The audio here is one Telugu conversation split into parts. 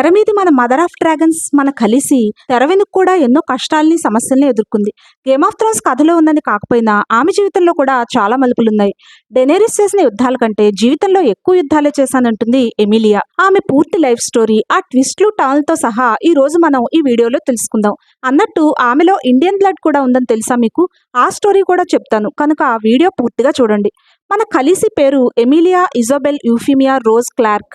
తెర మీద మన మదర్ ఆఫ్ డ్రాగన్స్ మన కలిసి తెర వెనుక కూడా ఎన్నో కష్టాల్ని సమస్యల్ని ఎదుర్కొంది. గేమ్ ఆఫ్ థ్రోన్స్ కథలో ఉందని కాకపోయినా ఆమె జీవితంలో కూడా చాలా మలుపులున్నాయి. డెనేరిస్ చేసిన యుద్ధాల కంటే జీవితంలో ఎక్కువ యుద్ధాలే చేశానంటుంది ఎమిలియా. ఆమె పూర్తి లైఫ్ స్టోరీ ఆ ట్విస్ట్లు టాల్తో సహా ఈ రోజు మనం ఈ వీడియోలో తెలుసుకుందాం. అన్నట్టు ఆమెలో ఇండియన్ బ్లడ్ కూడా ఉందని తెలుసా మీకు? ఆ స్టోరీ కూడా చెప్తాను. కనుక ఆ వీడియో పూర్తిగా చూడండి. మన కలిసి పేరు Emilia Isobel Euphemia Rose Clarke.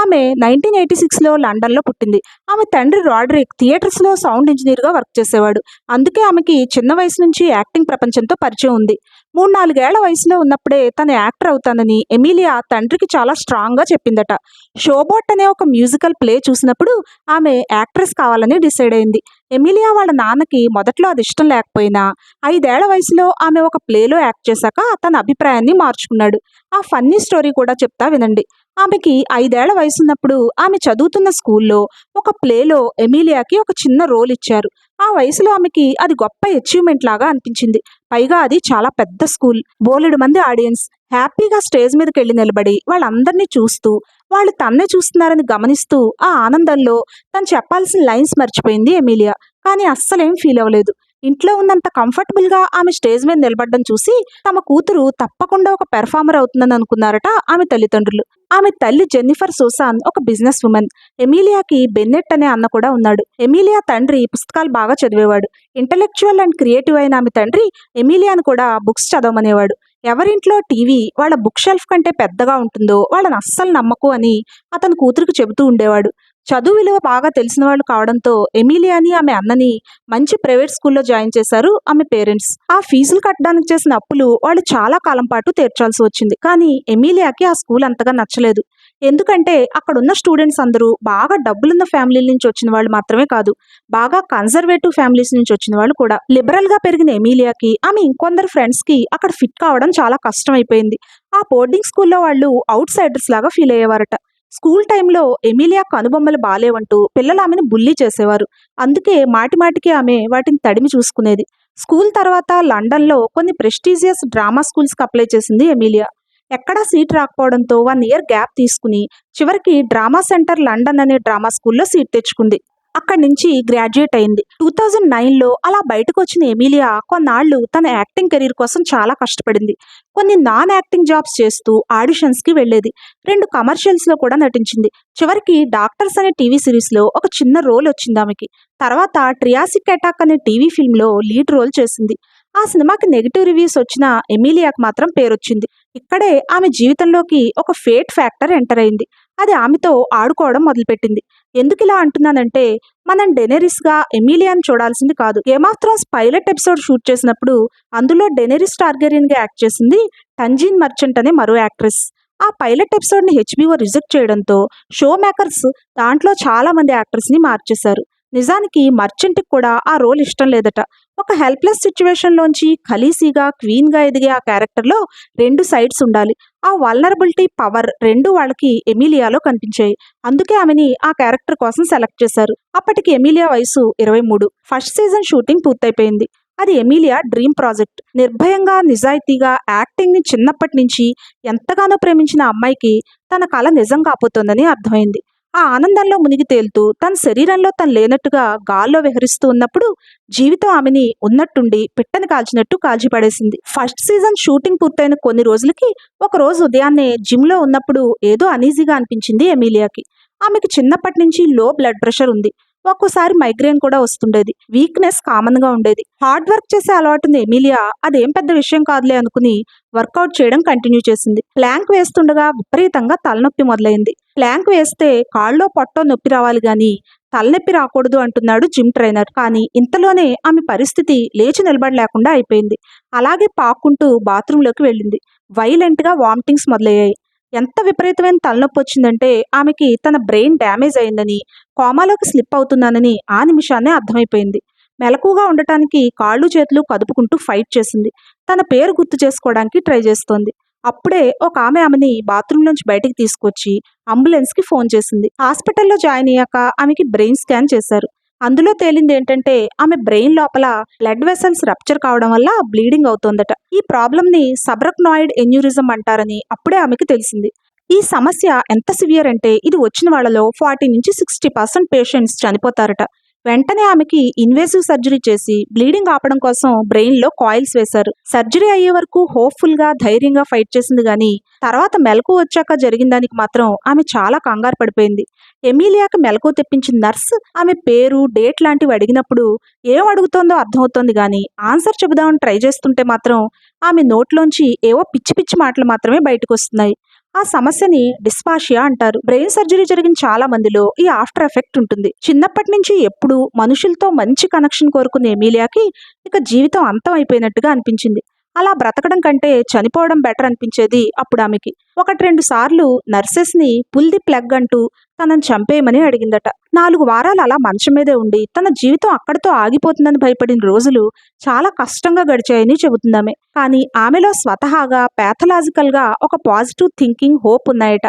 ఆమె నైన్టీన్ ఎయిటీ సిక్స్లో లండన్లో పుట్టింది. ఆమె తండ్రి రాడ్రిక్ థియేటర్స్లో సౌండ్ ఇంజనీర్గా వర్క్ చేసేవాడు. అందుకే ఆమెకి చిన్న వయసు నుంచి యాక్టింగ్ ప్రపంచంతో పరిచయం ఉంది. మూడు నాలుగేళ్ళ వయసులో ఉన్నప్పుడే తను యాక్టర్ అవుతానని ఎమిలియా తండ్రికి చాలా స్ట్రాంగ్గా చెప్పిందట. షోబోట్ అనే ఒక మ్యూజికల్ ప్లే చూసినప్పుడు ఆమె యాక్ట్రెస్ కావాలని డిసైడ్ అయింది. ఎమిలియా వాళ్ళ నాన్నకి మొదట్లో అది ఇష్టం లేకపోయినా ఐదేళ్ళ వయసులో ఆమె ఒక ప్లేలో యాక్ట్ చేశాక తన అభిప్రాయాన్ని మార్చుకున్నాడు. ఆ ఫన్నీ స్టోరీ కూడా చెప్తా వినండి. ఆమెకి ఐదేళ్ళ వయసున్నప్పుడు ఆమె చదువుతున్న స్కూల్లో ఒక ప్లేలో ఎమిలియాకి ఒక చిన్న రోల్ ఇచ్చారు. ఆ వయసులో ఆమెకి అది గొప్ప అచీవ్మెంట్ లాగా అనిపించింది. పైగా అది చాలా పెద్ద స్కూల్. బోలెడు మంది ఆడియన్స్ హ్యాపీగా స్టేజ్ మీదకి వెళ్ళి నిలబడి వాళ్ళందరినీ చూస్తూ వాళ్ళు తన్నే చూస్తున్నారని గమనిస్తూ ఆ ఆనందంలో తను చెప్పాల్సిన లైన్స్ మర్చిపోయింది ఎమిలియా. కానీ అస్సలేం ఫీల్ అవ్వలేదు ఇంట్లో ఉన్నంత కంఫర్టబుల్గా ఆమె స్టేజ్ మీద నిలబడడం చూసి తమ కూతురు తప్పకుండా ఒక పెర్ఫార్మర్ అవుతుందని అనుకున్నారట ఆమె తల్లిదండ్రులు. ఆమె తల్లి జెన్నిఫర్ సోసాన్ ఒక బిజినెస్ ఉమెన్. ఎమిలియాకి బెన్నెట్ అనే అన్న కూడా ఉన్నాడు. ఎమిలియా తండ్రి పుస్తకాలు బాగా చదివేవాడు. ఇంటలెక్చువల్ అండ్ క్రియేటివ్ అయిన ఆమె తండ్రి ఎమిలియాను కూడా బుక్స్ చదవమనేవాడు. ఎవరింట్లో టీవీ వాళ్ళ బుక్ షెల్ఫ్ కంటే పెద్దగా ఉంటుందో వాళ్ళని అస్సలు నమ్మకు అని అతను కూతురికి చెబుతూ ఉండేవాడు. చదువు విలువ బాగా తెలిసిన వాళ్ళు కావడంతో ఎమిలియాని ఆమె అన్నని మంచి ప్రైవేట్ స్కూల్లో జాయిన్ చేశారు ఆమె పేరెంట్స్. ఆ ఫీజులు కట్టడానికి చేసిన అప్పులు వాళ్ళు చాలా కాలం పాటు తీర్చాల్సి వచ్చింది. కానీ ఎమిలియాకి ఆ స్కూల్ అంతగా నచ్చలేదు. ఎందుకంటే అక్కడ ఉన్న స్టూడెంట్స్ అందరూ బాగా డబ్బులున్న ఫ్యామిలీల నుంచి వచ్చిన వాళ్ళు మాత్రమే కాదు బాగా కన్జర్వేటివ్ ఫ్యామిలీస్ నుంచి వచ్చిన వాళ్ళు కూడా. లిబరల్గా పెరిగిన ఎమిలియాకి ఆమె ఇంకొందరు ఫ్రెండ్స్కి అక్కడ ఫిట్ కావడం చాలా కష్టం అయిపోయింది ఆ బోర్డింగ్ స్కూల్లో వాళ్ళు అవుట్ సైడర్స్ లాగా ఫీల్ అయ్యేవారట. స్కూల్ టైంలో ఎమిలియా కనుబొమ్మలు బాలేవంటూ పిల్లలు ఆమెను బుల్లీ చేసేవారు. అందుకే మాటిమాటికి ఆమె వాటిని తడిమి చూసుకునేది. స్కూల్ తర్వాత లండన్లో కొన్ని ప్రెస్టీజియస్ డ్రామా స్కూల్స్కి అప్లై చేసింది ఎమిలియా. ఎక్కడా సీట్ రాకపోవడంతో వన్ ఇయర్ గ్యాప్ తీసుకుని చివరికి డ్రామా సెంటర్ లండన్ అనే డ్రామా స్కూల్లో సీట్ తెచ్చుకుంది. అక్కడి నుంచి గ్రాడ్యుయేట్ అయింది. టూ థౌజండ్ నైన్లో అలా బయటకు వచ్చిన ఎమిలియా కొన్నాళ్ళు తన యాక్టింగ్ కెరీర్ కోసం చాలా కష్టపడింది. కొన్ని నాన్ యాక్టింగ్ జాబ్స్ చేస్తూ ఆడిషన్స్కి వెళ్ళేది. రెండు కమర్షియల్స్లో కూడా నటించింది. చివరికి డాక్టర్స్ అనే టీవీ సిరీస్లో ఒక చిన్న రోల్ వచ్చింది ఆమెకి. తర్వాత ట్రియాసిక్ అటాక్ అనే టీవీ ఫిల్మ్లో లీడ్ రోల్ చేసింది. ఆ సినిమాకి నెగిటివ్ రివ్యూస్ వచ్చిన ఎమిలియాకి మాత్రం పేరొచ్చింది. ఇక్కడే ఆమె జీవితంలోకి ఒక ఫేట్ ఫ్యాక్టర్ ఎంటర్ అయింది. అది ఆమెతో ఆడుకోవడం మొదలుపెట్టింది. ఎందుకు ఇలా అంటున్నానంటే మనం డెనెరిస్గా ఎమిలియాని చూడాల్సింది కాదు. Game of Thrones pilot episode shoot చేసినప్పుడు అందులో డెనెరిస్ టార్గెరియన్గా యాక్ట్ చేసింది టంజీన్ మర్చెంట్ అనే మరో యాక్ట్రెస్. ఆ పైలట్ ఎపిసోడ్ని హెచ్బిఓ రిజెక్ట్ చేయడంతో షో మేకర్స్ దాంట్లో చాలా మంది యాక్టర్స్ని మార్చేశారు. నిజానికి మర్చెంట్కి కూడా ఆ రోల్ ఇష్టం లేదట. ఒక హెల్ప్లెస్ సిచ్యువేషన్లోంచి ఖలీసీగా క్వీన్గా ఎదిగే ఆ క్యారెక్టర్లో రెండు సైడ్స్ ఉండాలి. ఆ వల్నరబిలిటీ పవర్ రెండు వాళ్ళకి ఎమిలియాలో కనిపించాయి. అందుకే ఆమెని ఆ క్యారెక్టర్ కోసం సెలెక్ట్ చేశారు. అప్పటికి ఎమిలియా వయసు ఇరవై మూడు. ఫస్ట్ సీజన్ షూటింగ్ పూర్తయిపోయింది. అది ఎమిలియా డ్రీమ్ ప్రాజెక్ట్ నిర్భయంగా నిజాయితీగా యాక్టింగ్ని చిన్నప్పటి నుంచి ఎంతగానో ప్రేమించిన అమ్మాయికి తన కళ నిజం కాపోతుందని అర్థమైంది. ఆ ఆనందంలో మునిగి తేలుతూ తన శరీరంలో తను లేనట్టుగా గాల్లో విహరిస్తూ ఉన్నప్పుడు జీవితం ఆమెని ఉన్నట్టుండి పిట్టని కాల్చినట్టు కాల్చి పడేసింది. ఫస్ట్ సీజన్ షూటింగ్ పూర్తయిన కొన్ని రోజులకి ఒక రోజు ఉదయాన్నే జిమ్లో ఉన్నప్పుడు ఏదో అనీజీగా అనిపించింది ఎమీలియాకి. ఆమెకి చిన్నప్పటి నుంచి లో బ్లడ్ ప్రెషర్ ఉంది. ఒక్కోసారి మైగ్రేన్ కూడా వస్తుండేది. వీక్నెస్ కామన్గా ఉండేది. హార్డ్ వర్క్ చేసే అలవాటుంది ఎమిలియా. అదేం పెద్ద విషయం కాదులే అనుకుని వర్కౌట్ చేయడం కంటిన్యూ చేసింది. ప్లాంక్ వేస్తుండగా విపరీతంగా తలనొప్పి మొదలైంది. ప్లాంక్ వేస్తే కాళ్ళలో పొట్టో నొప్పి రావాలి కానీ తలనొప్పి రాకూడదు అంటున్నాడు జిమ్ ట్రైనర్ కానీ ఇంతలోనే ఆమె పరిస్థితి లేచి నిలబడలేకుండా అయిపోయింది. అలాగే పాక్కుంటూ బాత్రూంలోకి వెళ్ళింది. వైలెంట్గా వామిటింగ్స్ మొదలయ్యాయి. ఎంత విపరీతమైన తలనొప్పి వచ్చిందంటే ఆమెకి తన బ్రెయిన్ డ్యామేజ్ అయిందని కోమాలోకి స్లిప్ అవుతున్నానని ఆ నిమిషాన్నే అర్థమైపోయింది. మెలకుగా ఉండటానికి కాళ్ళు చేతులు కదుపుకుంటూ ఫైట్ చేసింది. తన పేరు గుర్తు చేసుకోవడానికి ట్రై చేస్తోంది. అప్పుడే ఒక ఆమె ఆమెని బాత్రూమ్ నుంచి బయటికి తీసుకొచ్చి అంబులెన్స్కి ఫోన్ చేసింది. హాస్పిటల్లో జాయిన్ అయ్యాక ఆమెకి బ్రెయిన్ స్కాన్ చేశారు. అందులో తేలింది ఏంటంటే ఆమె బ్రెయిన్ లోపల బ్లడ్ వెసల్స్ రప్చర్ కావడం వల్ల బ్లీడింగ్ అవుతోందట. ఈ ప్రాబ్లం ని సబ్రక్నాయిడ్ ఎన్యూరిజం అంటారని అప్పుడే ఆమెకి తెలిసింది. ఈ సమస్య ఎంత సివియర్ అంటే ఇది వచ్చిన వాళ్ళలో ఫార్టీ నుంచి సిక్స్టీ పర్సెంట్ పేషెంట్స్ చనిపోతారట. వెంటనే ఆమెకి ఇన్వేసివ్ సర్జరీ చేసి బ్లీడింగ్ ఆపడం కోసం బ్రెయిన్లో కాయిల్స్ వేశారు. సర్జరీ అయ్యే వరకు హోప్ఫుల్గా ధైర్యంగా ఫైట్ చేసింది కానీ తర్వాత మెలకు వచ్చాక జరిగిన దానికి మాత్రం ఆమె చాలా కంగారు పడిపోయింది. ఎమీలియాకి మెలకు తెప్పించిన నర్స్ ఆమె పేరు డేట్ లాంటివి అడిగినప్పుడు ఏం అడుగుతోందో అర్థమవుతోంది కానీ ఆన్సర్ చెబుదామని ట్రై చేస్తుంటే మాత్రం ఆమె నోట్లోంచి ఏవో పిచ్చి పిచ్చి మాటలు మాత్రమే బయటకు వస్తున్నాయి. ఆ సమస్యని డిస్పాషియా అంటారు. బ్రెయిన్ సర్జరీ జరిగిన చాలా మందిలో ఈ ఆఫ్టర్ ఎఫెక్ట్ ఉంటుంది. చిన్నప్పటి నుంచి ఎప్పుడు మనుషులతో మంచి కనెక్షన్ కోరుకునే ఎమీలియాకి ఇక జీవితం అంతం అయిపోయినట్టుగా అనిపించింది. అలా బ్రతకడం కంటే చనిపోవడం బెటర్ అనిపించేది అప్పుడు ఆమెకి. ఒకటి రెండు సార్లు నర్సెస్ని పుల్ ది ప్లగ్ అంటూ తనను చంపేయమని అడిగిందట. నాలుగు వారాలు అలా మంచం మీదే ఉండి తన జీవితం అక్కడితో ఆగిపోతుందని భయపడిన రోజులు చాలా కష్టంగా గడిచాయని చెబుతుందామె. కానీ ఆమెలో స్వతహాగా ప్యాథలాజికల్గా ఒక పాజిటివ్ థింకింగ్ హోప్ ఉన్నాయట.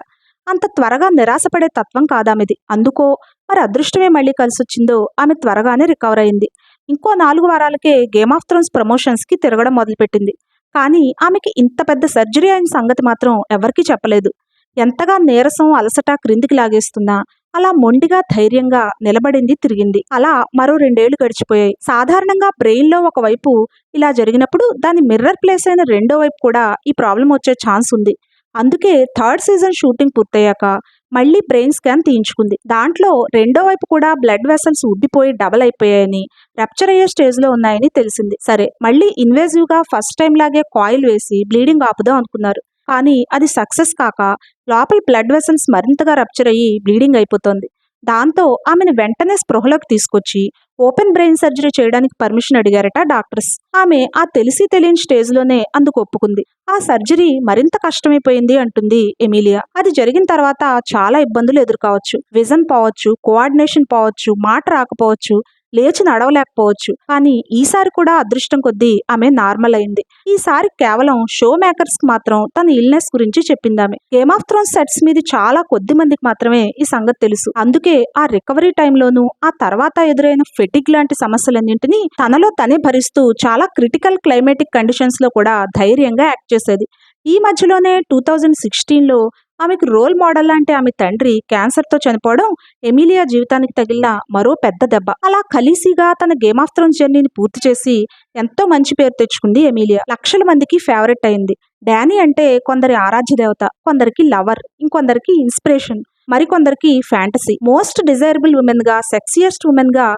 అంత త్వరగా నిరాశపడే తత్వం కాదామెది. అందుకో మరి అదృష్టమే మళ్ళీ కలిసొచ్చిందో ఆమె త్వరగానే రికవర్ అయింది. ఇంకో నాలుగు వారాలకే గేమ్ ఆఫ్ థ్రోన్స్ ప్రమోషన్స్కి తిరగడం మొదలుపెట్టింది. కానీ ఆమెకి ఇంత పెద్ద సర్జరీ అయిన సంగతి మాత్రం ఎవరికీ చెప్పలేదు. ఎంతగా నీరసం అలసట క్రిందికి లాగేస్తున్నా అలా మొండిగా ధైర్యంగా నిలబడింది తిరిగింది. అలా మరో రెండేళ్ళు గడిచిపోయాయి. సాధారణంగా బ్రెయిన్లో ఒకవైపు ఇలా జరిగినప్పుడు దాని మిర్రర్ ప్లేస్ అయిన రెండో వైపు కూడా ఈ ప్రాబ్లం వచ్చే ఛాన్స్ ఉంది. అందుకే థర్డ్ సీజన్ షూటింగ్ పూర్తయ్యాక మళ్ళీ బ్రెయిన్ స్కాన్ తీయించుకుంది. దాంట్లో రెండో వైపు కూడా బ్లడ్ వెసల్స్ ఉబ్బిపోయి డబల్ అయిపోయాయని రప్చర్ అయ్యే స్టేజ్లో ఉన్నాయని తెలిసింది. సరే మళ్ళీ ఇన్వేజివ్గా ఫస్ట్ టైం లాగే కాయిల్ వేసి బ్లీడింగ్ ఆపుదాం అనుకున్నారు. కానీ అది సక్సెస్ కాక లోపల బ్లడ్ వెసల్స్ మరింతగా రప్చర్ అయ్యి బ్లీడింగ్ అయిపోతోంది. దాంతో ఆమెను వెంటనే స్పృహలోకి తీసుకొచ్చి ఓపెన్ బ్రెయిన్ సర్జరీ చేయడానికి పర్మిషన్ అడిగారట డాక్టర్స్. ఆమె ఆ తెలిసి తెలియని స్టేజ్లోనే అందుకు ఒప్పుకుంది. ఆ సర్జరీ మరింత కష్టమైపోయింది అంటుంది ఎమిలియా. అది జరిగిన తర్వాత చాలా ఇబ్బందులు ఎదుర్కోవచ్చు. విజన్ పోవచ్చు కోఆర్డినేషన్ పోవచ్చు మాట రాకపోవచ్చు లేచి నడవలేకపోవచ్చు. కానీ ఈసారి కూడా అదృష్టం కొద్దీ ఆమె నార్మల్ అయింది. ఈసారి కేవలం షో మేకర్స్కి మాత్రం తన ఇల్నెస్ గురించి చెప్పింది ఆమె. గేమ్ ఆఫ్ థ్రోన్ సెట్స్ మీద చాలా కొద్ది మందికి మాత్రమే ఈ సంగతి తెలుసు. అందుకే ఆ రికవరీ టైంలోనూ ఆ తర్వాత ఎదురైన ఫెటిక్ లాంటి సమస్యలన్నింటినీ తనలో తనే భరిస్తూ చాలా క్రిటికల్ క్లైమేటిక్ కండిషన్స్లో కూడా ధైర్యంగా యాక్ట్ చేసేది. ఈ మధ్యలోనే టూ థౌజండ్ సిక్స్టీన్లో ఆమెకు రోల్ మోడల్ అంటే ఆమె తండ్రి క్యాన్సర్తో చనిపోవడం ఎమిలియా జీవితానికి తగిలిన మరో పెద్ద దెబ్బ. అలా కలిసిగా తన గేమ్ ఆఫ్ థ్రోన్స్ జర్నీని పూర్తి చేసి ఎంతో మంచి పేరు తెచ్చుకుంది ఎమిలియా. లక్షల మందికి ఫేవరెట్ అయింది. డానీ అంటే కొందరి ఆరాధ్య దేవత కొందరికి లవర్ ఇంకొందరికి ఇన్స్పిరేషన్ మరికొందరికి ఫ్యాంటసీ. మోస్ట్ డిజైరబుల్ ఉమెన్గా సెక్సియస్ట్ ఉమెన్గా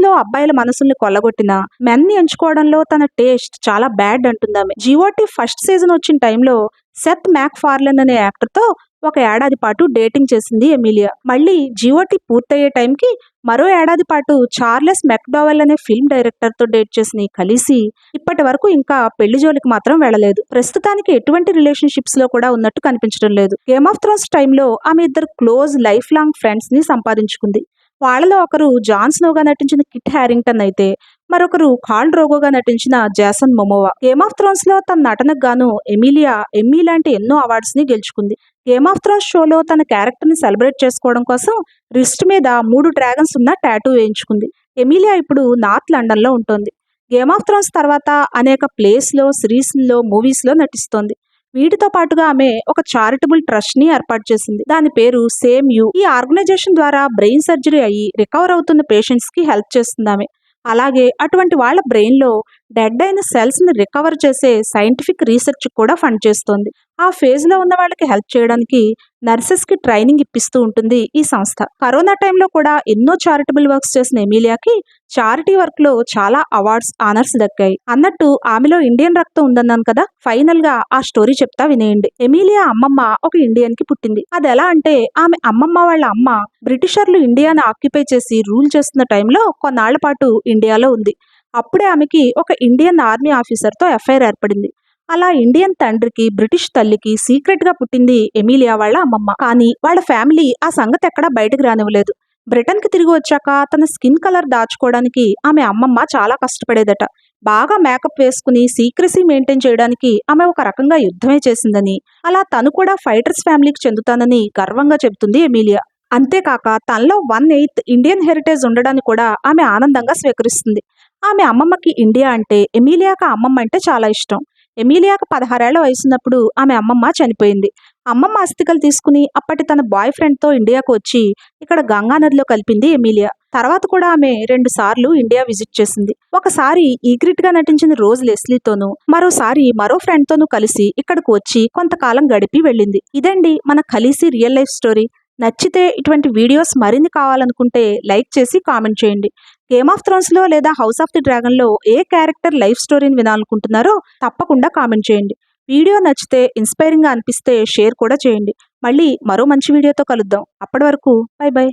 లో అబ్బాయిల మనసుల్ని కొల్లగొట్టిన మెన్ని ఎంచుకోవడంలో తన టేస్ట్ చాలా బ్యాడ్ అంటుందామె. జియోటి ఫస్ట్ సీజన్ వచ్చిన టైంలో సెత్ మ్యాక్ఫార్లన్ అనే యాక్టర్తో ఒక ఏడాది పాటు డేటింగ్ చేసింది ఎమిలియా. మళ్ళీ జియోటి పూర్తయ్యే టైంకి మరో ఏడాది పాటు చార్లెస్ మెక్డోవెల్ అనే ఫిల్మ్ డైరెక్టర్తో డేట్ చేసిన కలిసి ఇప్పటి వరకు ఇంకా పెళ్ళి జోలికి మాత్రం వెళ్ళలేదు. ప్రస్తుతానికి ఎటువంటి రిలేషన్షిప్స్లో కూడా ఉన్నట్టు కనిపించడం లేదు. గేమ్ ఆఫ్ థ్రోన్స్ టైంలో ఆమె ఇద్దరు క్లోజ్ లైఫ్ లాంగ్ ఫ్రెండ్స్ని సంపాదించుకుంది. వాళ్ళలో ఒకరు జాన్ స్నోగా నటించిన కిట్ హ్యారింగ్టన్ అయితే మరొకరు ఖాన్ రోగోగా నటించిన జాసన్ మొమోవా. గేమ్ ఆఫ్ థ్రోన్స్లో తన నటనకు గాను ఎమిలియా ఎమ్మీ లాంటి ఎన్నో అవార్డ్స్ని గెలుచుకుంది. గేమ్ ఆఫ్ థ్రోన్స్ షోలో తన క్యారెక్టర్ని సెలబ్రేట్ చేసుకోవడం కోసం రిస్ట్ మీద మూడు డ్రాగన్స్ ఉన్న టాటూ వేయించుకుంది. ఎమిలియా ఇప్పుడు నార్త్ లండన్లో ఉంటుంది. గేమ్ ఆఫ్ థ్రోన్స్ తర్వాత అనేక ప్లేస్లో సిరీస్లో మూవీస్లో నటిస్తోంది. వీటితో పాటుగా ఆమె ఒక చారిటబుల్ ట్రస్ట్ని ఏర్పాటు చేసింది. దాని పేరు సేమ్ యూ. ఈ ఆర్గనైజేషన్ ద్వారా బ్రెయిన్ సర్జరీ అయ్యి రికవర్ అవుతున్న పేషెంట్స్కి హెల్ప్ చేస్తుంది ఆమె. అలాగే అటువంటి వాళ్ళ బ్రెయిన్లో డెడ్ అయిన సెల్స్ని రికవర్ చేసే సైంటిఫిక్ రీసెర్చ్ కూడా ఫండ్ చేస్తోంది. ఆ ఫేజ్లో ఉన్న వాళ్ళకి హెల్ప్ చేయడానికి నర్సెస్కి ట్రైనింగ్ ఇప్పిస్తూ ఉంటుంది ఈ సంస్థ. కరోనా టైంలో కూడా ఎన్నో చారిటబుల్ వర్క్స్ చేసిన ఎమిలియాకి చారిటీ వర్క్లో చాలా అవార్డ్స్ ఆనర్స్ దక్కాయి. అన్నట్టు ఆమెలో ఇండియన్ రక్తం ఉందన్నాను కదా ఫైనల్గా ఆ స్టోరీ చెప్తా వినేయండి. ఎమిలియా అమ్మమ్మ ఒక ఇండియన్కి పుట్టింది. అది ఎలా అంటే ఆమె అమ్మమ్మ వాళ్ళ అమ్మ బ్రిటిషర్లు ఇండియాను ఆక్యుపై చేసి రూల్ చేస్తున్న టైంలో కొన్నాళ్ళ పాటు ఇండియాలో ఉంది. అప్పుడే ఆమెకి ఒక ఇండియన్ ఆర్మీ ఆఫీసర్తో ఎఫ్ఐఆర్ ఏర్పడింది. అలా ఇండియన్ తండ్రికి బ్రిటిష్ తల్లికి సీక్రెట్గా పుట్టింది ఎమిలియా వాళ్ళ అమ్మమ్మ. కానీ వాళ్ళ ఫ్యామిలీ ఆ సంగతి ఎక్కడా బయటకు రానివ్వలేదు. బ్రిటన్కి తిరిగి వచ్చాక తన స్కిన్ కలర్ దాచుకోవడానికి ఆమె అమ్మమ్మ చాలా కష్టపడేదట. బాగా మేకప్ వేసుకుని సీక్రసీ మెయింటైన్ చేయడానికి ఆమె ఒక రకంగా యుద్ధమే చేసిందని అలా తను కూడా ఫైటర్స్ ఫ్యామిలీకి చెందుతానని గర్వంగా చెబుతుంది ఎమిలియా. అంతేకాక తనలో వన్ ఎయిత్ ఇండియన్ హెరిటేజ్ ఉండడాన్ని కూడా ఆమె ఆనందంగా స్వీకరిస్తుంది. ఆమె అమ్మమ్మకి ఇండియా అంటే ఎమిలియాకి అమ్మమ్మ అంటే చాలా ఇష్టం. ఎమిలియాకు పదహారేళ్ళ వయసున్నప్పుడు ఆమె అమ్మమ్మ చనిపోయింది. అమ్మమ్మ అస్థికలు తీసుకుని అప్పటి తన బాయ్ ఫ్రెండ్తో ఇండియాకు వచ్చి ఇక్కడ గంగా నదిలో కలిపింది ఎమిలియా. తర్వాత కూడా ఆమె రెండు సార్లు ఇండియా విజిట్ చేసింది. ఒకసారి ఈగ్రిట్గా నటించిన రోజ్ లెస్లీతోనూ మరోసారి మరో ఫ్రెండ్తోనూ కలిసి ఇక్కడకు వచ్చి కొంతకాలం గడిపి వెళ్ళింది. ఇదండి మన ఖలీసీ రియల్ లైఫ్ స్టోరీ. నచ్చితే ఇటువంటి వీడియోస్ మరిన్ని కావాలనుకుంటే లైక్ చేసి కామెంట్ చేయండి. గేమ్ ఆఫ్ థ్రోన్స్లో లేదా హౌస్ ఆఫ్ ది డ్రాగన్లో ఏ క్యారెక్టర్ లైఫ్ స్టోరీని వినాలనుకుంటున్నారో తప్పకుండా కామెంట్ చేయండి. వీడియో నచ్చితే ఇన్స్పైరింగ్గా అనిపిస్తే షేర్ కూడా చేయండి. మళ్ళీ మరో మంచి వీడియోతో కలుద్దాం. అప్పటి వరకు బై బై.